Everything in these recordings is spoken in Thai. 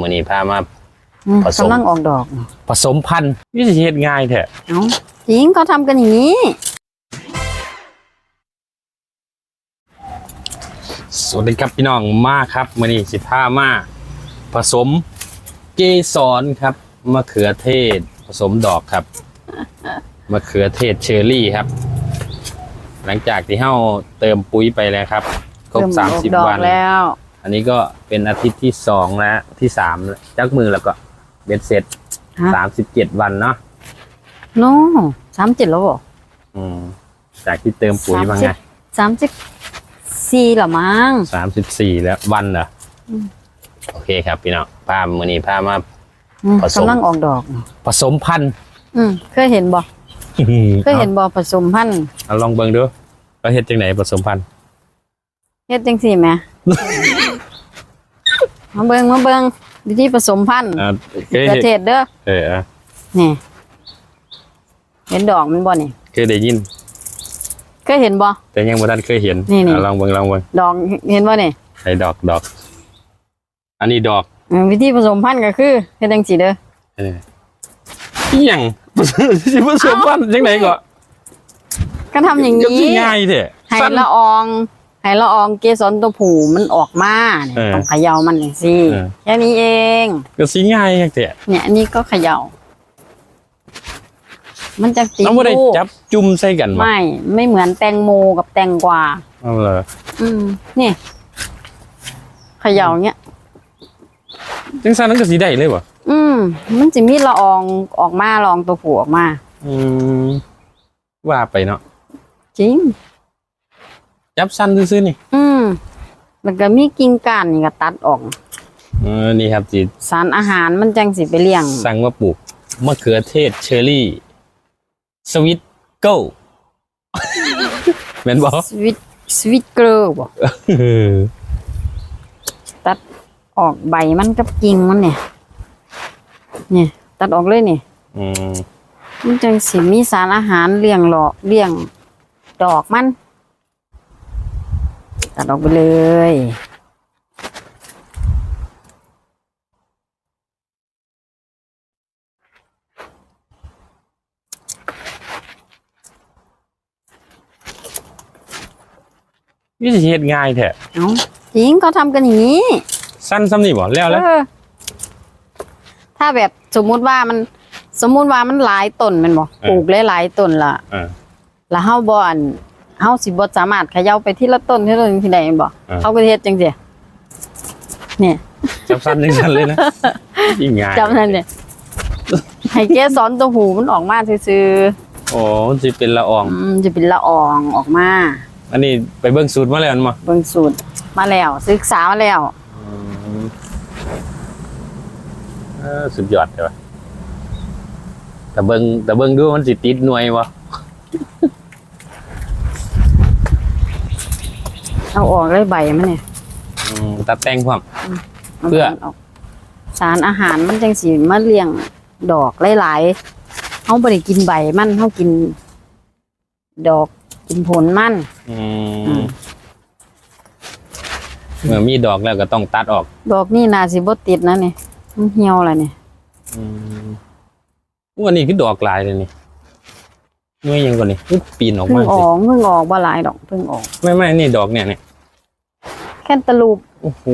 มื้อนี้พามา อืมผสม กำลังออกดอกผสมพันธุ์วิธีเฮ็ดง่ายแท้เอ้าจริงเขาทำกันอย่างนี้ สวัสดีครับพี่น้องมาครับมื้อนี้สิพามา ผสมเกสรครับมะเขือเทศ ผสมดอกครับมะเขือเทศเชอร์รี่ครับ หลังจากที่เฮาเติมปุ๋ยไปแล้วครับครบเริ่มสามออกสิบดอกวัน แล้ว อันนี้ก็เป็นอาทิตย์ที่สองแล้วที่สามแล้วจักมือแล้วก็เบ็ดเสร็จฮะ สามสิบเจ็ดวันเนาะโน้สามเจ็ดแล้วบอกอืมจากที่เติมปุ๋ยมาไงสามสิบสี่หรอมั้ง สามสิบสี่แล้ววันเหรออม โอเคครับพี่น้องพามือนี้พามา อืมผสม กำลังออกดอก ผสมพันธุ์ อืมเคยเห็นบ่เคยเห็นบ่ผสมพันธุ์เอาลองเบิ่งดูว่าเฮ็ดจังไหนผสมพันธุ์ เฮ็ดจังสี่ไหม มาเบิ่งมาเบิ่งวิธีผสมพันธุ์อ่าเคยประเห็นเทศเด้อเอออะนี่เห็นดอกมันบ่นี่เคยได้ยิน เคยเห็นบ่ แต่ยังบ่ทันเคยเห็นนี่ๆ อะลองเบิ่งลองเบิ่งดอกเห็นบ่นี่ใส่ดอกดอก อันนี้ดอกอืมวิธีผสมพันธุ์ก็คือเฮ็ดจังสี่เด้อเอออีหยัง สิผสมพันธุ์จังไหนก็ก็ทำอย่างก็นี้สิง่ายแท้ให้สั้นละออง ให้ละอองเกสรตัวผู้มันออกมาเนี่ยเออต้องเขย่ามันอย่างสิเออ แค่นี้เอง ก็สิง่ายจังแท้เนี่ยอันนี้ก็เขย่า มันจะติดน้องบ่ได้ลูกจับจุ่มใส่กันบ่ไม่ ไม่เหมือนแตงโมกับแตงกวา เอาเหรออืมนี่เขย่าเนี้ย จังซั่นนั้นก็สิได้เลยบ่อืม มันจะมีละอองออกมาละอองตัวผู้ออกมา อืมว่าไปเนาะจริง จับสั้นซื่อๆนี่ อืมแล้วก็มีกิ่งก้านนี่ก็ตัดออก เออ นี่ครับสิสารอาหารมันจังสิไปเลี้ยง สั่งมาปลูกมะเขือเทศเชอร์รี่ สวิตโก้แม่นบ่สวิตสวิตเกลือบ่เออตัดออกใบมันกับกิ่งมันเนี่ย เนี่ย ตัดออกเลยนี่อืม มันจังสิมีสารอาหารเลี้ยงหลอกเลี้ยง ดอกมัน ตัดออกไปเลยวิธีเฮ็ดง่ายแท้เอาจริงเขาทำกันอย่างนี้ สั้นซ้ำนี่บ่แล้วแล้วเออถ้าแบบสมมุติว่ามัน สมมุติว่ามันหลายต้นแมันบอกปลูกหลายๆต้นละเออ แล้วเฮาบ่อัน เฮาสิบ่สามารถเขย่าไปที่ละต้นที่ละต้นที่ใดแม่นบ่อ่า เขาก็เฮ็ดจังซี่เนี่ยจับสั้นจังซั่นเลยนะยิ่งง่ายจำนั่นเนี่ยให้เกสรตัวหูมันออกมาซื่อโอ้มันสิเป็นละอองๆอืมจะเป็นละอองออกมา อันนี้ไปเบิ่งสูตรมาแล้วอันบ่เบิ่งสูตรมาแล้วศึกษามาแล้ว เออสุดยอดเลยว่ะแต่เบิ่งแต่เบิ่งดูมันสิติดหน่วยบ่ เอาออกเลยใบมันเนี่ยอืมตัดแต่งพร้อมาเพื่อใบมันกสารอาหารมันจังสิมาเลี้ยงดอกหลายๆเฮาบ่ได้กินใบมันเฮากิน ดอกกินผลมัน อือืม มเมื่อมีดอกแล้วก็ต้องตัดออกดอกนี่น่าสิบ่ติดนะเนี่ยมันเหี่ยวแล้วเนี่ยอืมวันนี้คือดอกหลายเลยนี่ หน่วยยังก่อนนี่อุ๊ยปีนออกเพิ่มางอสิอกเพิ่งออกบ่หลายดอกเพิ่งออก ไม่ไม่นี่ดอกเนี่ยเนี่ยแค่ตะลูปโอ้โห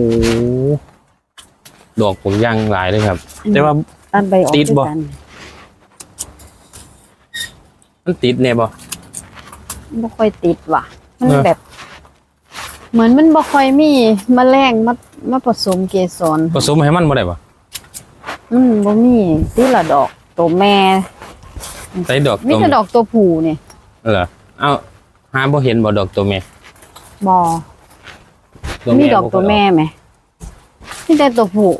ดอกผมยังหลายเลยครับ แต่ว่าตัดใบออกติดบ่คือกันมันติดเนี่ยบ่ บ่ค่อยติดว่ะ มันเออ แบบ เหมือนมันบ่ค่อยมีแมลงมามาผสมเกสรผสมให้มันบ่ได้บ่มันบ่มีที่ละดอกตัวแม่ ใส่ดอกมีตัวแต่ดอกตัวผู้นี่เหรอเอาหาบ่เห็นบ่ดอกตัวแม่บ่ตัวมีแม่ดอกบ่ค่ตัยวแม่ไหมมีแต่ตัวผู้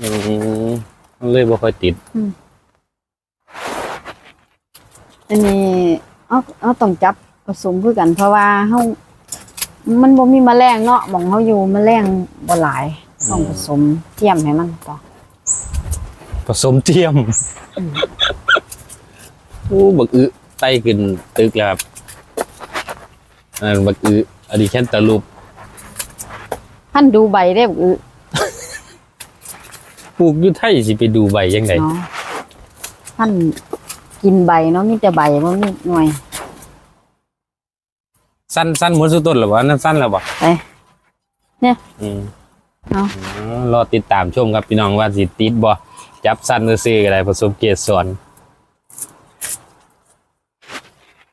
อืมมันเลยบ่ค่อยติด อันนี้เอาเอาต้องจับผสมคือกัน เพราะว่าเฮามันบ่มีแมลงเนาะหมองเฮาอยู่แมลงบ่หลายต้องผสมเทียมให้มันต่อผสมเทียม โอ้บักอึไต้ขึ้นตึกแล้วครับอันนั้นบักอึอันนี้แค่ตะลุปท่านดูใบได้บ่อือปลูกอยู่ไทยสิไปดูใบยังไงเนาะท่านกินใบเนาะมีแต่ใบบ่มีหน่วยสั้นสั้นหมดสุดต้นหรอวะนั่นสั้นแล้วบ่ไปเนี่ย อืมเอาอ๋อรอติดตามชมครับพี่น้องว่าสิติดบ่จับสั้นซื้อๆก็ได้ผสมเกสร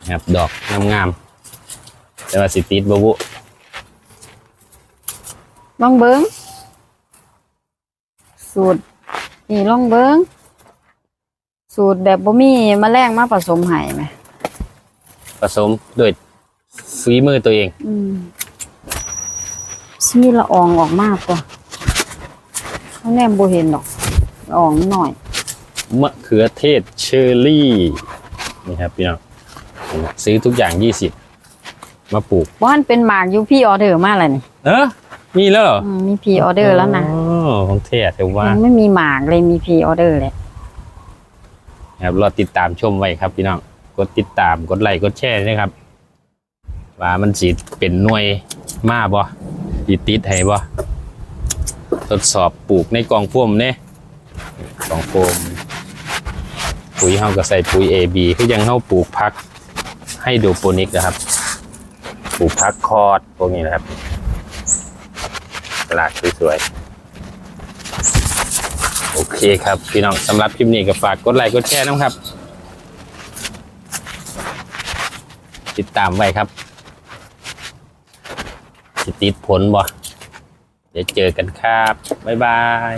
ครับ ดอกงามๆแต่ว่าสิติดบ่บุลองเบิ้งสูตรนี่ลองเบิ้งสูตรแบบบ่มีแมลงมาผสมให้ไหมผสมด้วยฝีมือตัวเองอืมซีละอองออกมากกว่าเขาแนมบ่เห็นดอกละอองหน่อย มะเขือเทศเชอร์รี่ นี่ครับพี่น้อง ซื้อทุกอย่างยี่สิบมาปลูกว่ามันเป็นหมากอยู่พี่ออเดอร์มาแล้วนี่เออมีแล้วเหรออืมมีพีออเดอร์แล้วนะอ๋อของเทศแต่ว่ายังไม่มีหมากเลยมีพีออเดอร์เลยครับรอติดตามชมไว้ครับพี่น้องกดติดตามกดไลค์กดแชร์นะครับ ว่ามันสิเป็นหน่วยมาบ่สิติดให้บ่ทดสอบปลูกในกล่องโฟมเนี่ยกล่องโฟมปุ๋ยเฮาก็ใส่ปุ๋ย AB คือยังเฮาปลูกพัก ให้ดูโปนิกนะครับปลูกพักคอดพวกนี้นะครับตลาดสวยๆโอเคครับ พี่น้องสำหรับคลิปนี้ก็ฝากกดไลค์กดแชร์นะครับ ติดตามไว้ครับติดผลบ่เดี๋ยวเจอกันครับ บ๊ายบาย